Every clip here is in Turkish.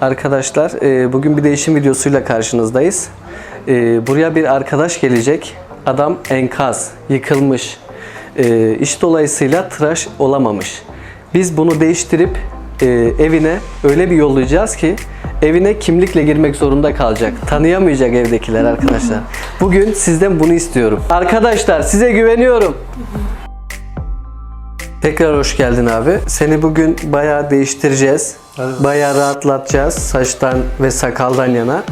Arkadaşlar e, bugün bir değişim videosuyla karşınızdayız. E, Buraya bir arkadaş gelecek. Adam enkaz, yıkılmış. E, İş dolayısıyla tıraş olamamış. Biz bunu değiştirip evine öyle bir yollayacağız ki evine kimlikle girmek zorunda kalacak. Tanıyamayacak evdekiler arkadaşlar. Bugün sizden bunu istiyorum. Arkadaşlar size güveniyorum. Tekrar hoş geldin abi. Seni bugün bayağı değiştireceğiz. Bayağı rahatlatacağız saçtan ve sakaldan yana.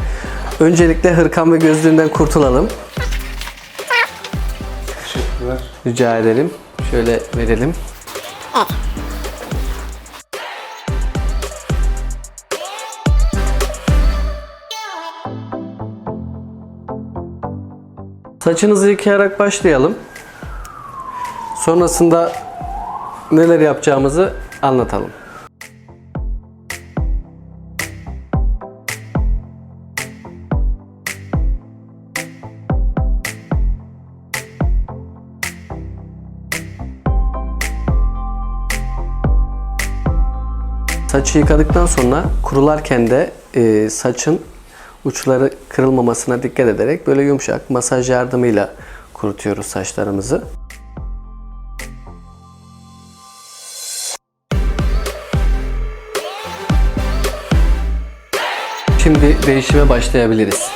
Öncelikle hırkan ve gözlüğünden kurtulalım. Teşekkürler. Rica edelim. Şöyle verelim. Saçınızı yıkayarak başlayalım. Sonrasında neler yapacağımızı anlatalım. Saçı yıkadıktan sonra kurularken de e, saçın uçları kırılmamasına dikkat ederek böyle yumuşak masaj yardımıyla kurutuyoruz saçlarımızı. Şimdi değişime başlayabiliriz.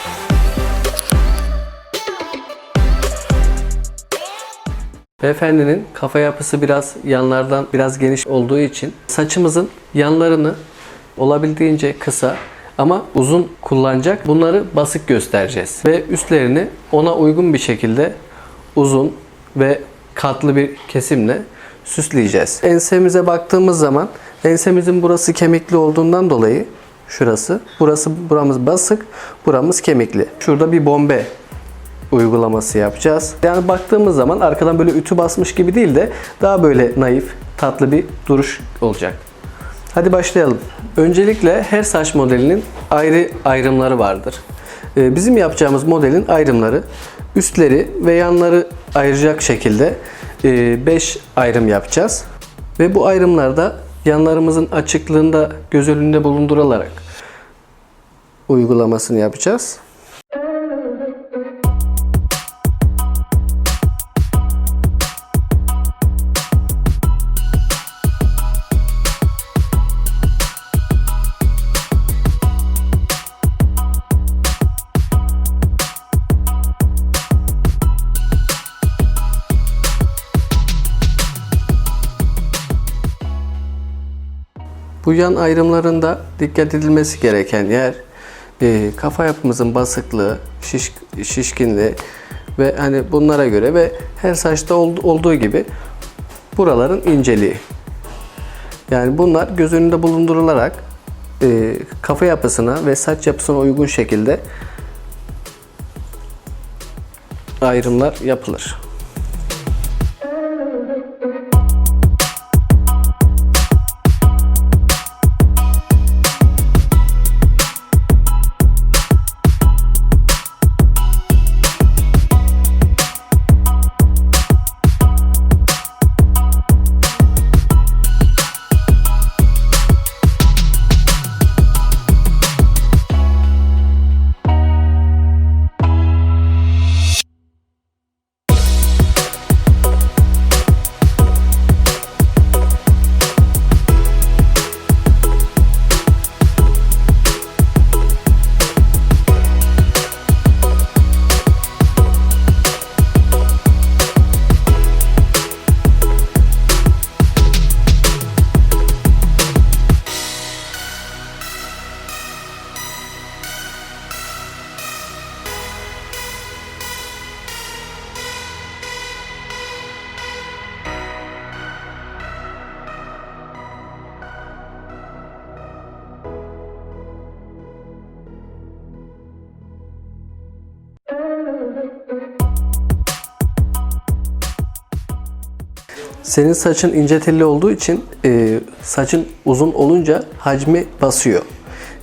Beyefendinin kafa yapısı biraz yanlardan biraz geniş olduğu için saçımızın yanlarını olabildiğince kısa ama uzun kullanacak. Bunları basık göstereceğiz. Ve üstlerini ona uygun bir şekilde uzun ve katlı bir kesimle süsleyeceğiz. Ensemize baktığımız zaman ensemizin burası kemikli olduğundan dolayı şurası, burası buramız basık, buramız kemikli. Şurada bir bombe uygulaması yapacağız. Yani baktığımız zaman arkadan böyle ütü basmış gibi değil de daha böyle naif, tatlı bir duruş olacak. Hadi başlayalım. Öncelikle her saç modelinin ayrı ayrımları vardır. Ee, Bizim yapacağımız modelin ayrımları üstleri ve yanları ayıracak şekilde 5 ayrım yapacağız. Ve bu ayrımlarda yanlarımızın açıklığında göz önünde bulundurularak uygulamasını yapacağız. Bu yan ayrımlarında dikkat edilmesi gereken yer e, kafa yapımızın basıklığı, şiş, şişkinliği ve hani bunlara göre ve her saçta ol- olduğu gibi buraların inceliği. Yani bunlar göz önünde bulundurularak e, kafa yapısına ve saç yapısına uygun şekilde ayrımlar yapılır. Senin saçın ince telli olduğu için e, saçın uzun olunca hacmi basıyor.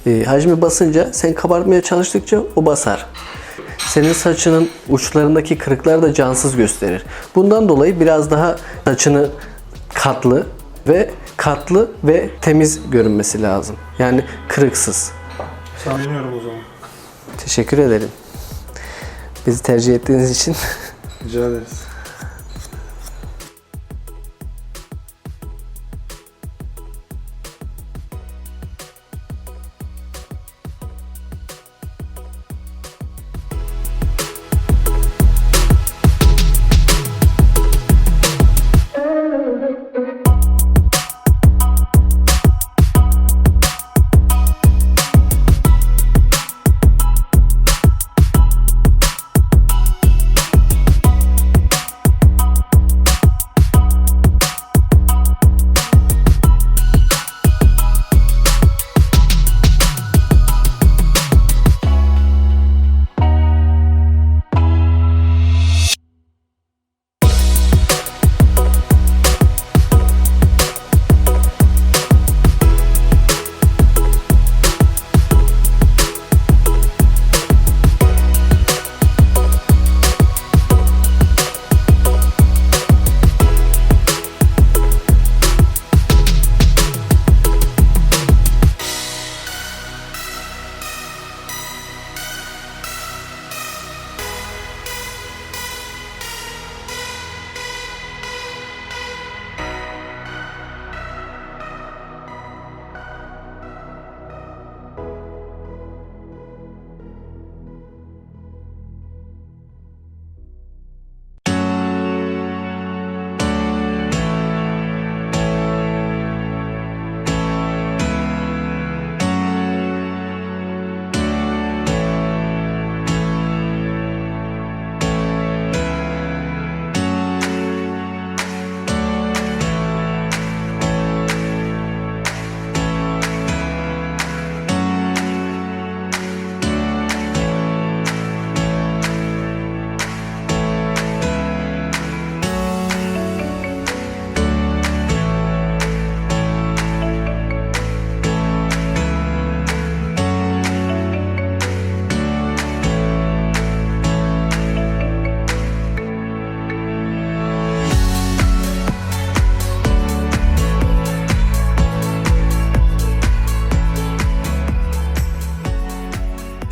E, hacmi basınca sen kabartmaya çalıştıkça o basar. Senin saçının uçlarındaki kırıklar da cansız gösterir. Bundan dolayı biraz daha saçını katlı ve katlı ve temiz görünmesi lazım. Yani kırıksız. Beğeniyorum o zaman. Teşekkür ederim. Bizi tercih ettiğiniz için. Rica ederiz.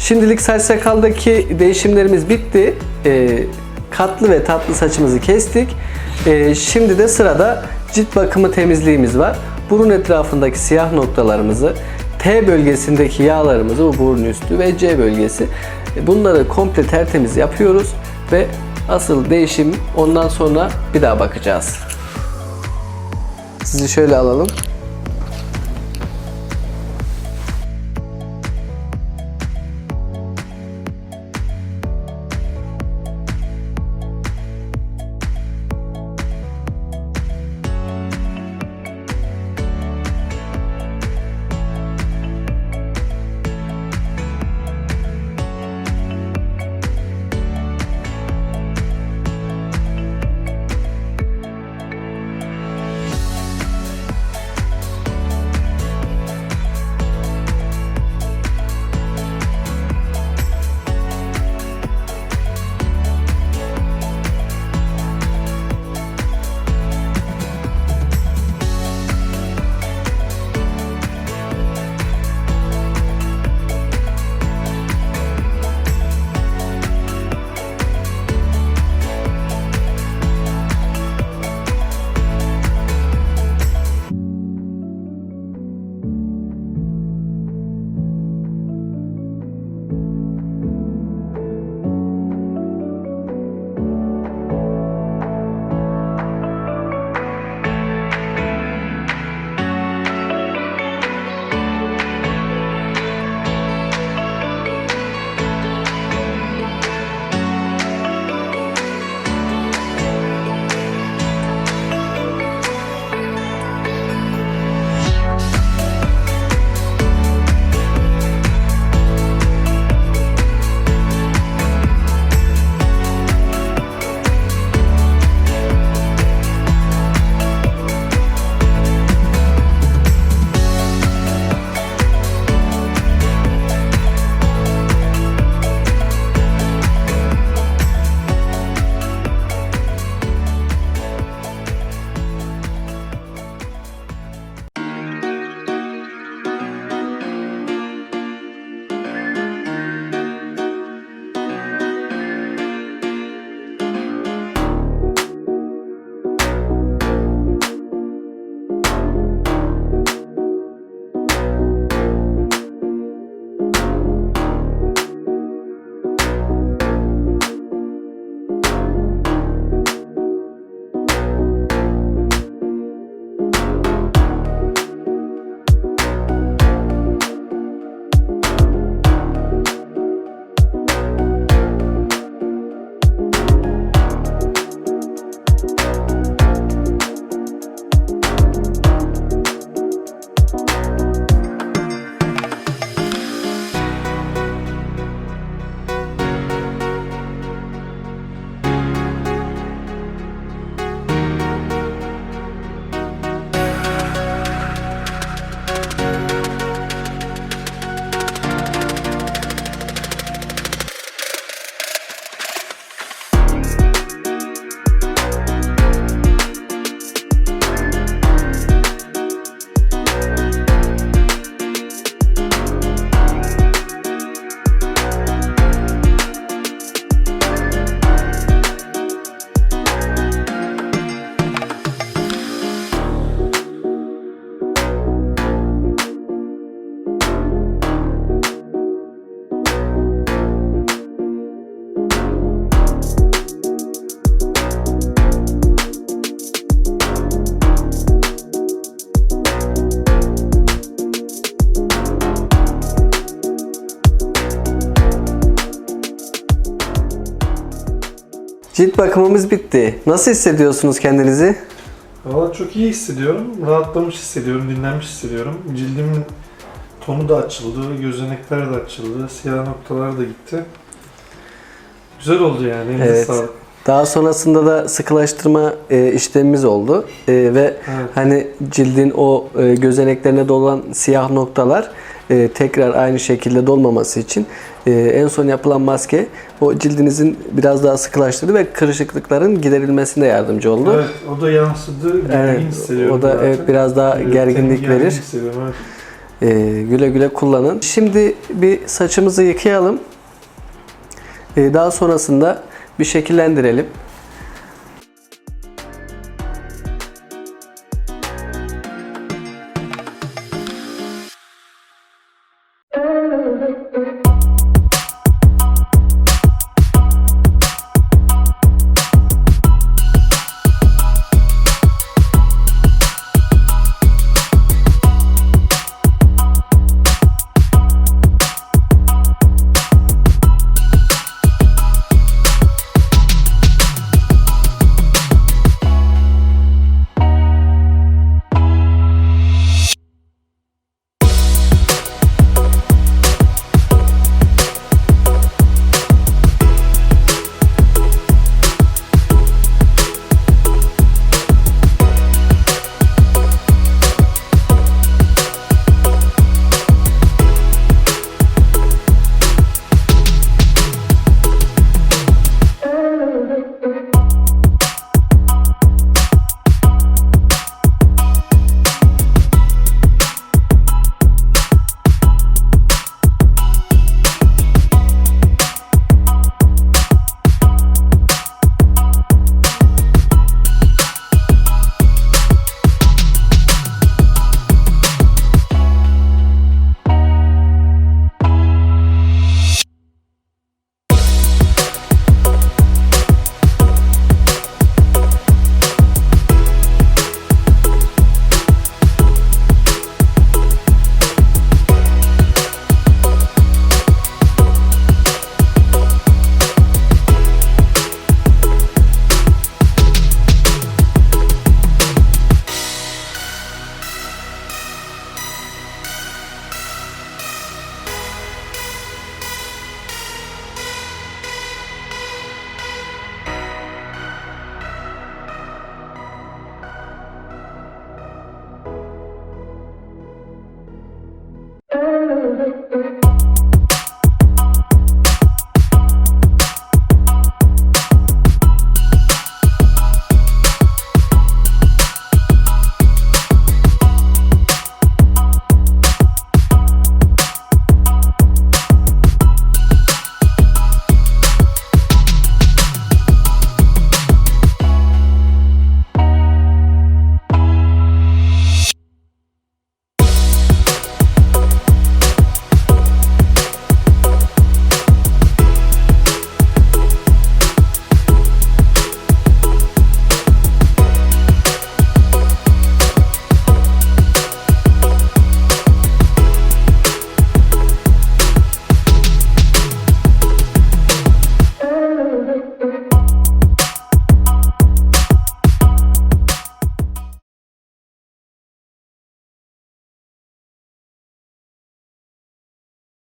Şimdilik saç sakaldaki değişimlerimiz bitti. Ee, katlı ve tatlı saçımızı kestik. Ee, şimdi de sırada cilt bakımı temizliğimiz var. Burun etrafındaki siyah noktalarımızı, T bölgesindeki yağlarımızı, bu burun üstü ve C bölgesi. e, Bunları komple tertemiz yapıyoruz ve asıl değişim ondan sonra bir daha bakacağız. Sizi şöyle alalım. Cilt bakımımız bitti. Nasıl hissediyorsunuz kendinizi? Valla çok iyi hissediyorum. Rahatlamış hissediyorum, dinlenmiş hissediyorum. Cildimin tonu da açıldı, gözenekler de açıldı, siyah noktalar da gitti. Güzel oldu yani. Eline Evet. sağlık. Daha sonrasında da sıkılaştırma e, işlemimiz oldu E, ve Evet. hani cildin o e, gözeneklerine dolan siyah noktalar e, tekrar aynı şekilde dolmaması için e, en son yapılan maske o cildinizin biraz daha sıkılaştırdı ve kırışıklıkların giderilmesine yardımcı oldu. Evet, o da yansıdı. Evet, o da evet biraz daha Evet, gerginlik gergin verir. evet. Ee, güle güle kullanın. Şimdi bir saçımızı yıkayalım. Ee, daha sonrasında bir şekillendirelim.